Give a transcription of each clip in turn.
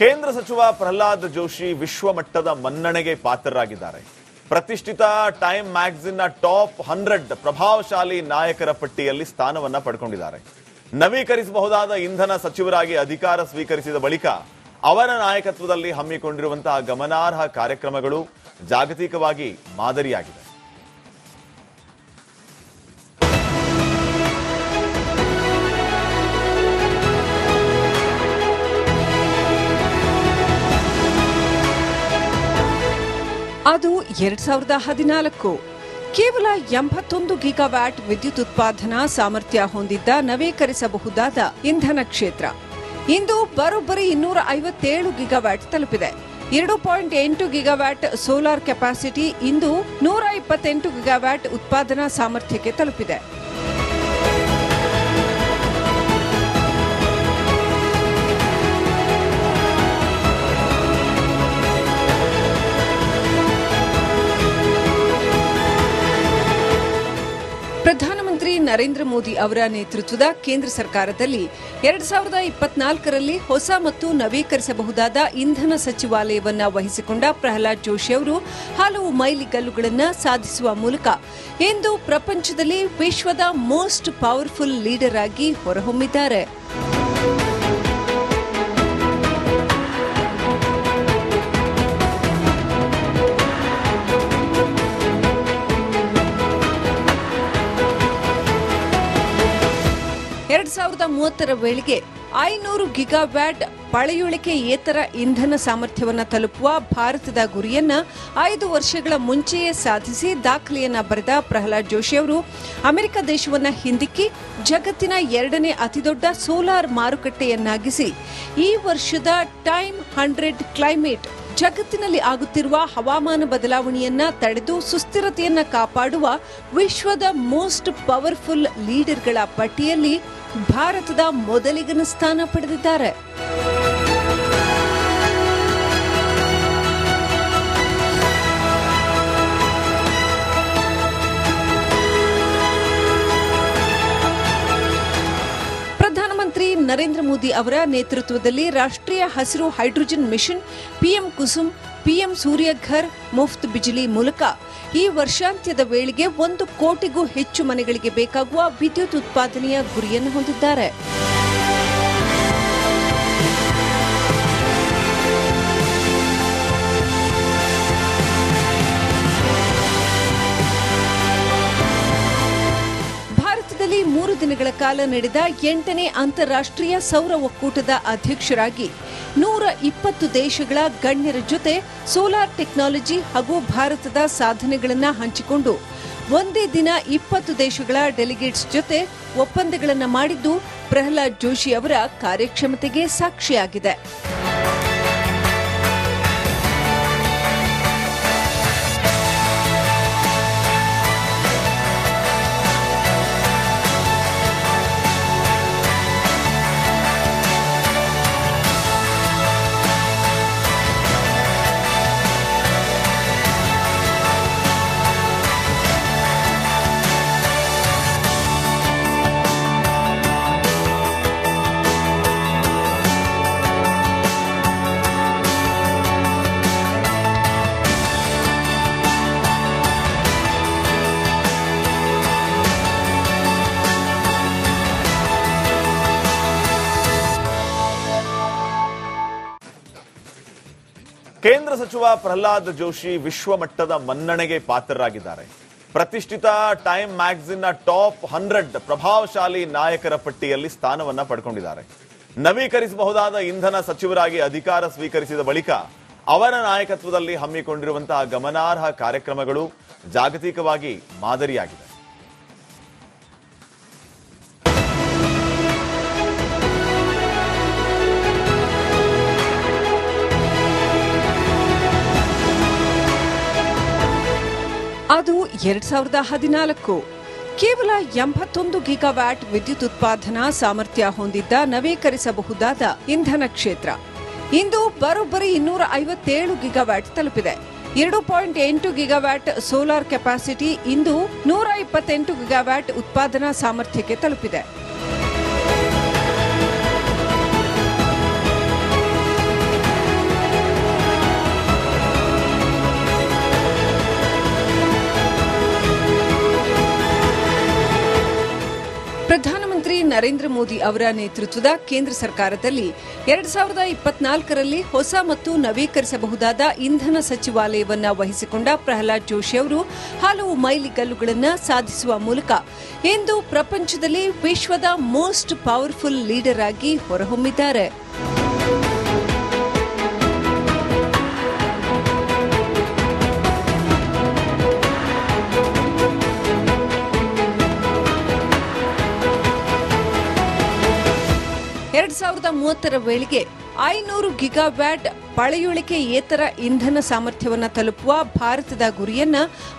ಕೇಂದ್ರ ಸಚಿವ ಪ್ರಹ್ಲಾದ್ ಜೋಶಿ ವಿಶ್ವಮಟ್ಟದ ಮನ್ನಣೆಗೆ ಪಾತ್ರರಾಗಿದ್ದಾರೆ. ಪ್ರತಿಷ್ಠಿತ ಟೈಮ್ ಮ್ಯಾಗಝಿನ್ನ ಟಾಪ್ ಹಂಡ್ರೆಡ್ ಪ್ರಭಾವಶಾಲಿ ನಾಯಕರ ಪಟ್ಟಿಯಲ್ಲಿ ಸ್ಥಾನವನ್ನ ಪಡ್ಕೊಂಡಿದ್ದಾರೆ. ನವೀಕರಿಸಬಹುದಾದ ಇಂಧನ ಸಚಿವರಾಗಿ ಅಧಿಕಾರ ಸ್ವೀಕರಿಸಿದ ಬಳಿಕ ಅವರ ನಾಯಕತ್ವದಲ್ಲಿ ಹಮ್ಮಿಕೊಂಡಿರುವಂತಹ ಗಮನಾರ್ಹ ಕಾರ್ಯಕ್ರಮಗಳು ಜಾಗತಿಕವಾಗಿ ಮಾದರಿಯಾಗಿದೆ. ಅದು ಎರಡ್ ಸಾವಿರದ ಹದಿನಾಲ್ಕು. ಕೇವಲ ಎಂಬತ್ತೊಂದು ಗಿಗಾವ್ಯಾಟ್ ವಿದ್ಯುತ್ ಉತ್ಪಾದನಾ ಸಾಮರ್ಥ್ಯ ಹೊಂದಿದ್ದ ನವೀಕರಿಸಬಹುದಾದ ಇಂಧನ ಕ್ಷೇತ್ರ. ಇಂದು ಬರೋಬ್ಬರಿ ಇನ್ನೂರ ಐವತ್ತೇಳು ಗಿಗಾವ್ಯಾಟ್ ತಲುಪಿದೆ. ಎರಡು ಪಾಯಿಂಟ್ ಎಂಟು ಗಿಗಾವ್ಯಾಟ್ ಸೋಲಾರ್ ಕೆಪಾಸಿಟಿ ಇಂದು ನೂರ ಇಪ್ಪತ್ತೆಂಟು ಗಿಗಾವ್ಯಾಟ್ ಉತ್ಪಾದನಾ ಸಾಮರ್ಥ್ಯಕ್ಕೆ ತಲುಪಿದೆ. ನರೇಂದ್ರ ಮೋದಿ ಅವರ ನೇತೃತ್ವದ ಕೇಂದ್ರ ಸರ್ಕಾರದಲ್ಲಿ ಎರಡ್ ಸಾವಿರದ ಇಪ್ಪತ್ನಾಲ್ಕರಲ್ಲಿ ಹೊಸ ಮತ್ತು ನವೀಕರಿಸಬಹುದಾದ ಇಂಧನ ಸಚಿವಾಲಯವನ್ನ ವಹಿಸಿಕೊಂಡ ಪ್ರಹ್ಲಾದ್ ಜೋಶಿ ಅವರು ಹಲವು ಮೈಲಿಗಲ್ಲುಗಳನ್ನು ಸಾಧಿಸುವ ಮೂಲಕ ಇಂದು ಪ್ರಪಂಚದಲ್ಲಿ ವಿಶ್ವದ ಮೋಸ್ಟ್ ಪವರ್ಫುಲ್ ಲೀಡರ್ ಆಗಿ ಹೊರಹೊಮ್ಮಿದ್ದಾರೆ. ಮೂವತ್ತರ ವೇಳೆಗೆ ಐನೂರು ಗಿಗಾವ್ಯಾಟ್ ಪಳೆಯುಳಿಕೆಯೇತರ ಇಂಧನ ಸಾಮರ್ಥ್ಯವನ್ನು ತಲುಪುವ ಭಾರತದ ಗುರಿಯನ್ನ ಐದು ವರ್ಷಗಳ ಮುಂಚೆಯೇ ಸಾಧಿಸಿ ದಾಖಲೆಯನ್ನ ಬರೆದ ಪ್ರಹ್ಲಾದ್ ಜೋಶಿ ಅವರು, ಅಮೆರಿಕ ದೇಶವನ್ನ ಹಿಂದಿಕ್ಕಿ ಜಗತ್ತಿನ ಎರಡನೇ ಅತಿದೊಡ್ಡ ಸೋಲಾರ್ ಮಾರುಕಟ್ಟೆಯನ್ನಾಗಿಸಿ ಈ ವರ್ಷದ ಟೈಮ್ ಹಂಡ್ರೆಡ್ ಕ್ಲೈಮೇಟ್ ಜಗತ್ತಿನಲ್ಲಿ ಆಗುತ್ತಿರುವ ಹವಾಮಾನ ಬದಲಾವಣೆಯನ್ನ ತಡೆದು ಸುಸ್ಥಿರತೆಯನ್ನ ಕಾಪಾಡುವ ವಿಶ್ವದ ಮೋಸ್ಟ್ ಪವರ್ಫುಲ್ ಲೀಡರ್ಗಳ ಪಟ್ಟಿಯಲ್ಲಿ ಭಾರತದ ಮೊದಲಿಗನ ಸ್ಥಾನ ಪಡೆದಿದ್ದಾರೆ. ಪ್ರಧಾನಮಂತ್ರಿ ನರೇಂದ್ರ ಮೋದಿ ಅವರ ನೇತೃತ್ವದಲ್ಲಿ ರಾಷ್ಟ್ರೀಯ ಹಸಿರು hydrogen mission PM Kusum PM Suryaghar Muft Bijli ಮೂಲಕ ಈ ವರ್ಷಾಂತ್ಯದ ವೇಳೆಗೆ ಒಂದು ಕೋಟಿಗೂ ಹೆಚ್ಚು ಮನೆಗಳಿಗೆ ಬೇಕಾಗುವ ವಿದ್ಯುತ್ ಉತ್ಪಾದನೆಯ ಗುರಿಯನ್ನು ಹೊಂದಿದ್ದಾರೆ. ಭಾರತದಲ್ಲಿ ಮೂರು ದಿನಗಳ ಕಾಲ ನಡೆದ ಎಂಟನೇ ಅಂತಾರಾಷ್ಟ್ರೀಯ ಸೌರ ಒಕ್ಕೂಟದ ಅಧ್ಯಕ್ಷರಾಗಿ ನೂರ ಇಪ್ಪತ್ತು ದೇಶಗಳ ಗಣ್ಯರ ಜೊತೆ ಸೋಲಾರ್ ಟೆಕ್ನಾಲಜಿ ಹಾಗೂ ಭಾರತದ ಸಾಧನೆಗಳನ್ನು ಹಂಚಿಕೊಂಡು ಒಂದೇ ದಿನ ಇಪ್ಪತ್ತು ದೇಶಗಳ ಡೆಲಿಗೇಟ್ಸ್ ಜೊತೆ ಒಪ್ಪಂದಗಳನ್ನು ಮಾಡಿದ್ದು ಪ್ರಹ್ಲಾದ್ ಜೋಶಿ ಅವರ ಕಾರ್ಯಕ್ಷಮತೆಗೆ ಸಾಕ್ಷಿಯಾಗಿದೆ. ಕೇಂದ್ರ ಸಚಿವ ಪ್ರಹ್ಲಾದ್ ಜೋಶಿ ವಿಶ್ವಮಟ್ಟದ ಮನ್ನಣೆಗೆ ಪಾತ್ರರಾಗಿದ್ದಾರೆ. ಪ್ರತಿಷ್ಠಿತ ಟೈಮ್ ಮ್ಯಾಗಝಿನ್ನ ಟಾಪ್ ಹಂಡ್ರೆಡ್ ಪ್ರಭಾವಶಾಲಿ ನಾಯಕರ ಪಟ್ಟಿಯಲ್ಲಿ ಸ್ಥಾನವನ್ನ ಪಡ್ಕೊಂಡಿದ್ದಾರೆ. ನವೀಕರಿಸಬಹುದಾದ ಇಂಧನ ಸಚಿವರಾಗಿ ಅಧಿಕಾರ ಸ್ವೀಕರಿಸಿದ ಬಳಿಕ ಅವರ ನಾಯಕತ್ವದಲ್ಲಿ ಹಮ್ಮಿಕೊಂಡಿರುವಂತಹ ಗಮನಾರ್ಹ ಕಾರ್ಯಕ್ರಮಗಳು ಜಾಗತಿಕವಾಗಿ ಮಾದರಿಯಾಗಿದೆ ಎರಡ್ ಸಾವಿರದ ಹದಿನಾಲ್ಕು. ಕೇವಲ ಎಂಬತ್ತೊಂದು ಗಿಗಾವ್ಯಾಟ್ ವಿದ್ಯುತ್ ಉತ್ಪಾದನಾ ಸಾಮರ್ಥ್ಯ ಹೊಂದಿದ್ದ ನವೀಕರಿಸಬಹುದಾದ ಇಂಧನ ಕ್ಷೇತ್ರ. ಇಂದು ಬರೋಬ್ಬರಿ ಇನ್ನೂರ ಐವತ್ತೇಳು ಗಿಗಾವ್ಯಾಟ್ ತಲುಪಿದೆ. ಎರಡು ಪಾಯಿಂಟ್ ಎಂಟು ಗಿಗಾವ್ಯಾಟ್ ಸೋಲಾರ್ ಕೆಪಾಸಿಟಿ ಇಂದು ನೂರ ಇಪ್ಪತ್ತೆಂಟು ಗಿಗಾವ್ಯಾಟ್ ಉತ್ಪಾದನಾ ಸಾಮರ್ಥ್ಯಕ್ಕೆ ತಲುಪಿದೆ. ನರೇಂದ್ರ ಮೋದಿ ಅವರ ನೇತೃತ್ವದ ಕೇಂದ್ರ ಸರ್ಕಾರದಲ್ಲಿ ಎರಡ್ ಸಾವಿರದ ಇಪ್ಪತ್ನಾಲ್ಕರಲ್ಲಿ ಹೊಸ ಮತ್ತು ನವೀಕರಿಸಬಹುದಾದ ಇಂಧನ ಸಚಿವಾಲಯವನ್ನು ವಹಿಸಿಕೊಂಡ ಪ್ರಹ್ಲಾದ್ ಜೋಶಿ ಅವರು ಹಲವು ಮೈಲಿಗಲ್ಲುಗಳನ್ನು ಸಾಧಿಸುವ ಮೂಲಕ ಇಂದು ಪ್ರಪಂಚದಲ್ಲಿ ವಿಶ್ವದ ಮೋಸ್ಟ್ ಪವರ್ಫುಲ್ ಲೀಡರ್ ಆಗಿ ಹೊರಹೊಮ್ಮಿದ್ದಾರೆ. ಎರಡ್ ಸಾವಿರದ ಮೂವತ್ತರ ವೇಳೆಗೆ ಐನೂರು ಗಿಗಾವ್ಯಾಟ್ ಪಳೆಯುಳಿಕೆ ಏತರ ಇಂಧನ ಸಾಮರ್ಥ್ಯವನ್ನು ತಲುಪುವ ಭಾರತದ ಗುರಿಯನ್ನ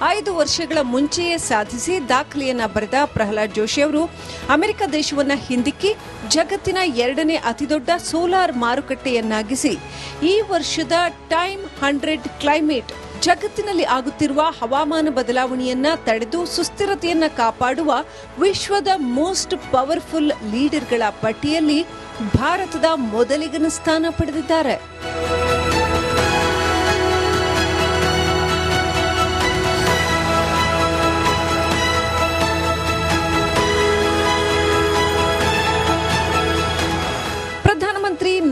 ಐದು ವರ್ಷಗಳ ಮುಂಚೆಯೇ ಸಾಧಿಸಿ ದಾಖಲೆಯನ್ನ ಬರೆದ ಪ್ರಹ್ಲಾದ್ ಜೋಶಿ ಅವರು, ಅಮೆರಿಕ ದೇಶವನ್ನ ಹಿಂದಿಕ್ಕಿ ಜಗತ್ತಿನ ಎರಡನೇ ಅತಿದೊಡ್ಡ ಸೋಲಾರ್ ಮಾರುಕಟ್ಟೆಯನ್ನಾಗಿಸಿ ಈ ವರ್ಷದ ಟೈಮ್ ಹಂಡ್ರೆಡ್ ಕ್ಲೈಮೇಟ್ ಜಗತ್ತಿನಲ್ಲಿ ಆಗುತ್ತಿರುವ ಹವಾಮಾನ ಬದಲಾವಣೆಯನ್ನ ತಡೆದು ಸುಸ್ಥಿರತೆಯನ್ನ ಕಾಪಾಡುವ ವಿಶ್ವದ ಮೋಸ್ಟ್ ಪವರ್ಫುಲ್ ಲೀಡರ್ಗಳ ಪಟ್ಟಿಯಲ್ಲಿ ಭಾರತದ ಮೊದಲಿಗನ ಸ್ಥಾನ ಪಡೆದಿದ್ದಾರೆ.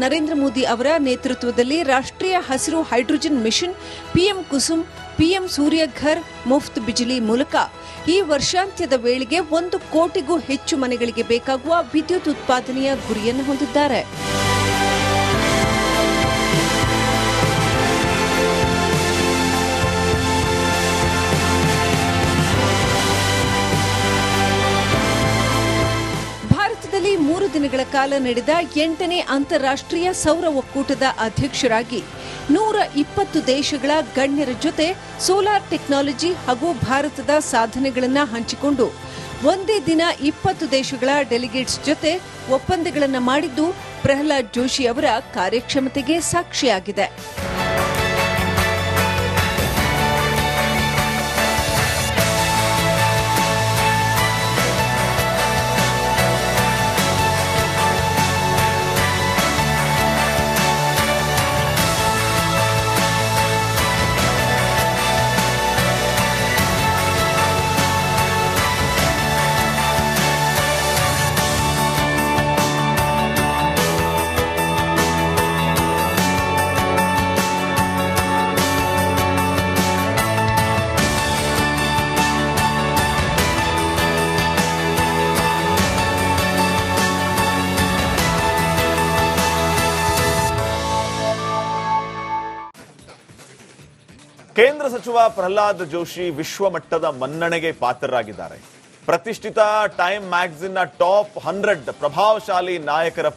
ನರೇಂದ್ರ ಮೋದಿ ಅವರ ನೇತೃತ್ವದಲ್ಲಿ ರಾಷ್ಟ್ರೀಯ ಹಸಿರು hydrogen mission PM Kusum, PM Suryaghar Muft Bijli ಮೂಲಕ ಈ ವರ್ಷಾಂತ್ಯದ ವೇಳೆಗೆ ಒಂದು ಕೋಟಿಗೂ ಹೆಚ್ಚು ಮನೆಗಳಿಗೆ ಬೇಕಾಗುವ ವಿದ್ಯುತ್ ಉತ್ಪಾದನೆಯ ಗುರಿಯನ್ನು ಹೊಂದಿದ್ದಾರೆ. ಮೂರು ದಿನಗಳ ಕಾಲ ನಡೆದ ಎಂಟನೇ ಅಂತಾರಾಷ್ಟ್ರೀಯ ಸೌರ ಒಕ್ಕೂಟದ ಅಧ್ಯಕ್ಷರಾಗಿ ನೂರ ಇಪ್ಪತ್ತು ದೇಶಗಳ ಗಣ್ಯರ ಜೊತೆ ಸೋಲಾರ್ ಟೆಕ್ನಾಲಜಿ ಹಾಗೂ ಭಾರತದ ಸಾಧನೆಗಳನ್ನು ಹಂಚಿಕೊಂಡು ಒಂದೇ ದಿನ ಇಪ್ಪತ್ತು ದೇಶಗಳ ಡೆಲಿಗೇಟ್ಸ್ ಜೊತೆ ಒಪ್ಪಂದಗಳನ್ನು ಮಾಡಿದ್ದು ಪ್ರಹ್ಲಾದ್ ಜೋಶಿ ಅವರ ಕಾರ್ಯಕ್ಷಮತೆಗೆ ಸಾಕ್ಷಿಯಾಗಿದೆ. ಕೇಂದ್ರ ಸಚಿವ ಪ್ರಹ್ಲಾದ್ ಜೋಶಿ ವಿಶ್ವಮಟ್ಟದ ಮನ್ನಣೆಗೆ ಪಾತ್ರರಾಗಿದ್ದಾರೆ. ಪ್ರತಿಷ್ಠಿತ ಟೈಮ್ ಮ್ಯಾಗಝಿನ್ನ ಟಾಪ್ ಹಂಡ್ರೆಡ್ ಪ್ರಭಾವಶಾಲಿ ನಾಯಕರ